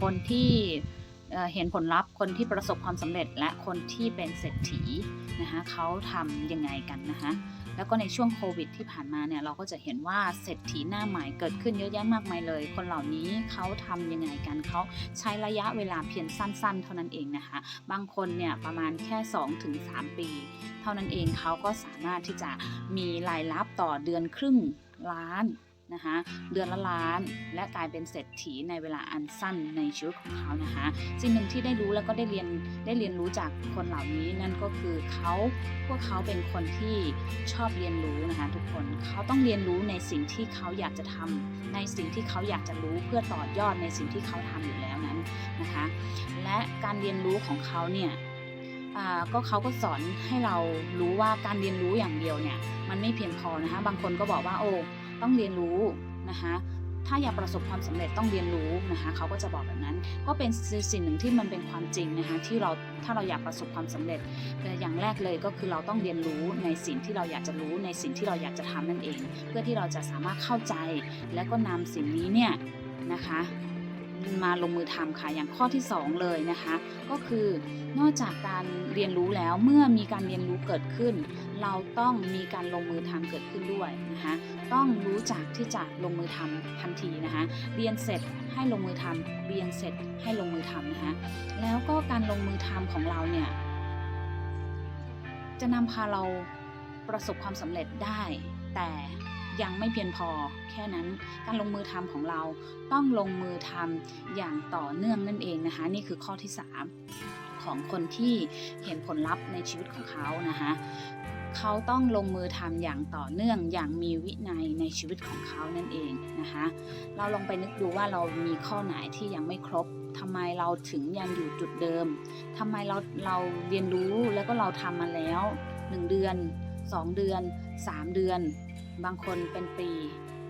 คนที่เห็นผลลัพธ์คนที่ประสบความสำเร็จและคนที่เป็นเศรษฐีนะคะเขาทำยังไงกันนะคะแล้วก็ในช่วงโควิดที่ผ่านมาเนี่ยเราก็จะเห็นว่าเศรษฐีหน้าใหม่เกิดขึ้นเยอะแยะมากมายเลย คนเหล่านี้เขาทำยังไงกันเขาใช้ระยะเวลาเพียงสั้น ๆ เท่านั้นเองนะคะ บางคนเนี่ยประมาณแค่ 2-3 ปี เท่านั้นเองเขาก็สามารถที่จะมีรายรับต่อเดือนครึ่งล้าน นะคะเดือนละล้านและกลายเป็นเศรษฐีในเวลาอันสั้นในชีวิตของเขานะคะ สิ่งหนึ่งที่ได้รู้แล้วก็ได้เรียนได้เรียนรู้จากคนเหล่านี้นั่นก็คือเขาพวกเขาเป็นคนที่ชอบเรียนรู้นะคะทุกคนเขาต้องเรียนรู้ในสิ่งที่เขาอยากจะทำในสิ่งที่เขาอยากจะรู้เพื่อต่อยอดในสิ่งที่เขาทำอยู่แล้วนั้นนะคะ และการเรียนรู้ของเขาเนี่ยก็เขาก็สอนให้เรารู้ว่าการเรียนรู้อย่างเดียวเนี่ยมันไม่เพียงพอนะคะบางคนก็บอกว่าโอ้ ต้องเรียนรู้นะคะถ้าอยากประสบความสำเร็จต้องเรียนรู้นะคะเขาก็จะบอกแบบนั้น ก็เป็นสิ่งหนึ่งที่มันเป็นความจริงนะคะที่เราถ้าเราอยากประสบความสำเร็จอย่างแรกเลยก็คือเราต้องเรียนรู้ในสิ่งที่เราอยากจะรู้ในสิ่งที่เราอยากจะทำนั่นเอง เพื่อที่เราจะสามารถเข้าใจ และก็นำสิ่งนี้เนี่ยนะคะมาลงมือทำค่ะอย่างข้อที่ 2 เลยนะคะ ก็คือนอกจากการเรียนรู้แล้วเมื่อมีการเรียนรู้เกิดขึ้น เราต้องมีการลงมือทำเกิดขึ้นด้วยนะคะต้องรู้จักที่จะลงมือทำทันทีนะคะเรียนเสร็จให้ลงมือทำเรียนเสร็จให้ลงมือทำนะคะแล้วก็การลงมือทำของเราเนี่ยจะนำพาเราประสบความสำเร็จได้ แต่ยังไม่เพียงพอแค่นั้นการลงมือทำของเราต้องลงมือทำอย่างต่อเนื่องนั่นเองนะคะ นี่คือข้อที่ 3 ของคนที่เห็นผลลัพธ์ในชีวิตของเขานะคะ เขาต้องลงมือทำอย่างต่อเนื่องอย่างมีวินัยในชีวิตของเขานั่นเองนะคะ เราลองไปนึกดูว่าเรามีข้อไหนที่ยังไม่ครบทำไมเราถึงยังอยู่จุดเดิมทำไมเราเราเรียนรู้แล้วก็เราทำมาแล้ว 1 เดือน 2 เดือน 3 เดือน บางคนเป็นปี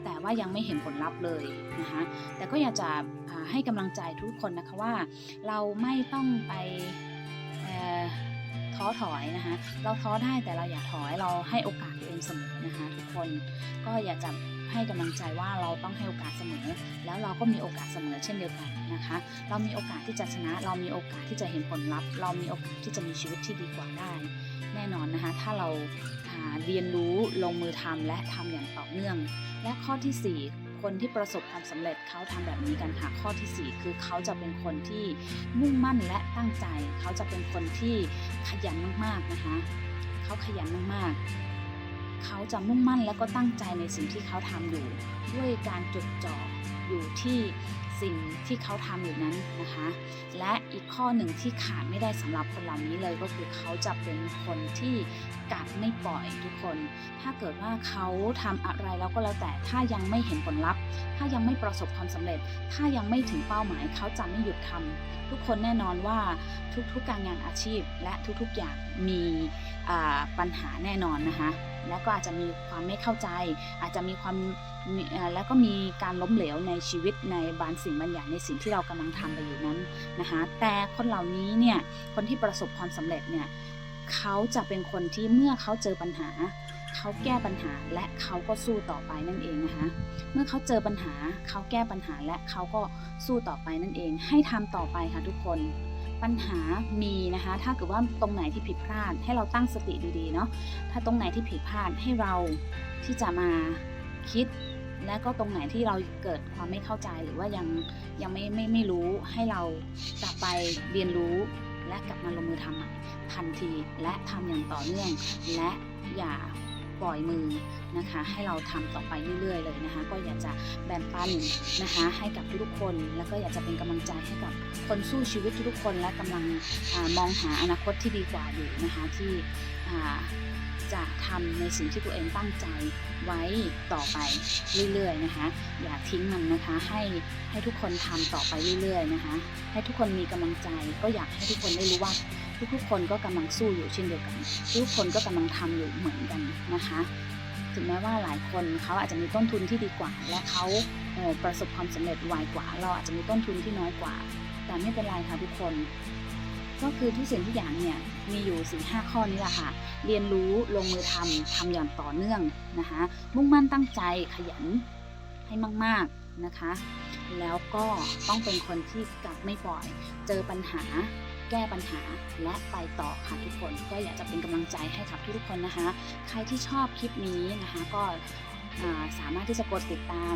แต่ว่ายังไม่เห็นผลลัพธ์เลยนะคะแต่ก็อยากจะให้กำลังใจทุกคนนะคะว่า เราไม่ต้องไปเท้อถอยนะคะ เราท้อได้แต่เราอย่าถอยเราให้โอกาสตัวเองเสมอนะคะทุกคนก็อย่ากจะให้กำลังใจว่าเราต้องให้โอกาสเสมอ แล้วเราก็มีโอกาสเสมอเช่นเดียวกันนะคะ เรามีโอกาสที่จะชนะ เรามีโอกาสที่จะเห็นผลลัพธ์ เรามีโอกาสที่จะมีชีวิตที่ดีกว่าได้ แน่นอนนะคะ ถ้าเราาเรียนรู้ลงมือทำและทำอย่างต่อเนื่อง และข้อทีสี่4 คนที่ประสบความสำเร็จเขาทำแบบนี้กันค่ะข้อทีสี่ 4 คือเขาจะเป็นคนที่มุ่งมั่นและตั้งใจ เขาจะเป็นคนที่ขยันมากๆนะคะเขาขยันมากๆ เขาจะมุ่งมั่นและก็ตั้งใจในสิ่งที่เขาทำอยู่ ด้วยการจดจ่ออยู่ที่ สิ่งที่เขาทำอยู่นั้นนะคะ และอีกข้อหนึ่งที่ขาดไม่ได้สำหรับคนเหล่านี้เลยก็คือเขาจะเป็นคนที่กัดไม่ปล่อยทุกคน ถ้าเกิดว่าเขาทำอะไรแล้วก็แล้วแต่ถ้ายังไม่เห็นผลลัพธ์ ถ้ายังไม่ประสบความสำเร็จ ถ้ายังไม่ถึงเป้าหมายเขาจะไม่หยุดทำทุกคนแน่นอนว่าทุกๆการงานอาชีพและทุกๆอย่างมีปัญหาแน่นอนนะคะ แล้วก็อาจจะมีความไม่เข้าใจ อาจจะมีความแล้วก็มีการล้มเหลวในชีวิตในบางสิ่งบางอย่างในสิ่งที่เรากำลังทำไปอยู่นั้นนะคะแต่คนเหล่านี้เนี่ยคนที่ประสบความสำเร็จเนี่ยเขาจะเป็นคนที่เมื่อเขาเจอปัญหาเขาแก้ปัญหาและเขาก็สู้ต่อไปนั่นเองนะคะเมื่อเขาเจอปัญหาเขาแก้ปัญหาและเขาก็สู้ต่อไปนั่นเอง ให้ทำต่อไปค่ะทุกคน ปัญหามีนะคะ ถ้าเกิดว่าตรงไหนที่ผิดพลาด ให้เราตั้งสติดีๆเนาะถ้าตรงไหนที่ผิดพลาดให้เราที่จะมาคิด และก็ตรงไหนที่เราเกิดความไม่เข้าใจหรือว่ายังยังไม่ไม่ไม่รู้ให้เรากลับไปเรียนรู้ และกลับมาลงมือทำใหม่ทันทีและทำอย่างต่อเนื่อง และอย่าปล่อยมือนะคะ ให้เราทำต่อไปเรื่อยๆเลยนะคะ จะแบ่งปันนะคะให้กับทุกคน แล้วก็อยากจะเป็นกำลังใจให้กับคนสู้ชีวิตทุกคนและกำลังอมองหาอนาคตที่ดีกว่าอยู่นะคะที่จะทำในสิ่งที่ตัวเองตั้งใจไว้ต่อไปเรื่อยๆนะคะอย่าทิ้งมันนะคะให้ให้ทุกคนทำต่อไปเรื่อยๆนะคะให้ทุกคนมีกำลังใจ ก็อยากให้ทุกคนได้รู้ว่าทุกๆคนก็กำลังสู้อยู่เช่นเดียวกัน ทุกคนก็กำลังทำอยู่เหมือนกันนะคะ ถึงแม้ว่าหลายคนเขาอาจจะมีต้นทุนที่ดีกว่า และเขาประสบความสำเร็จไวกว่า เราอาจจะมีต้นทุนที่น้อยกว่า แต่ไม่เป็นไรค่ะทุกคน ก็คือทุกสิ่งทุกอย่างเนี่ยมีอยู่สี่ห้าข้อนี้แหละค่ะ เรียนรู้ลงมือทำทำอย่างต่อเนื่องนะคะมุ่งมั่นตั้งใจขยันให้มาก ๆนะคะ แล้วก็ต้องเป็นคนที่กัดไม่ปล่อย เจอปัญหา แก้ปัญหาและไปต่อค่ะทุกคนก็อยากจะเป็นกำลังใจให้กับทุกๆคนนะคะ ใครที่ชอบคลิปนี้นะคะก็สามารถที่จะกดติดตาม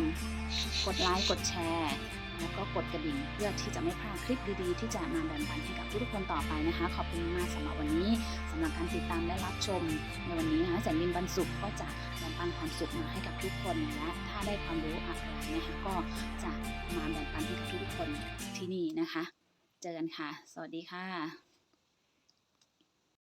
กดไลค์ กดแชร์ แล้วก็กดกระดิ่งเพื่อที่จะไม่พลาดคลิปดีๆ ที่จะมาแบ่งปันให้กับทุกๆคนต่อไปนะคะ ขอบคุณมากสำหรับวันนี้สำหรับการติดตามและรับชมในวันนี้นะคะแสนดินบรรสุขก็จะแบ่งปันความสุขมาให้กับทุกคนและถ้าได้ความรู้อะไรนะคะก็จะมาแบ่งปันให้กับทุกๆคนที่นี่นะคะ เจอกันค่ะ สวัสดีค่ะ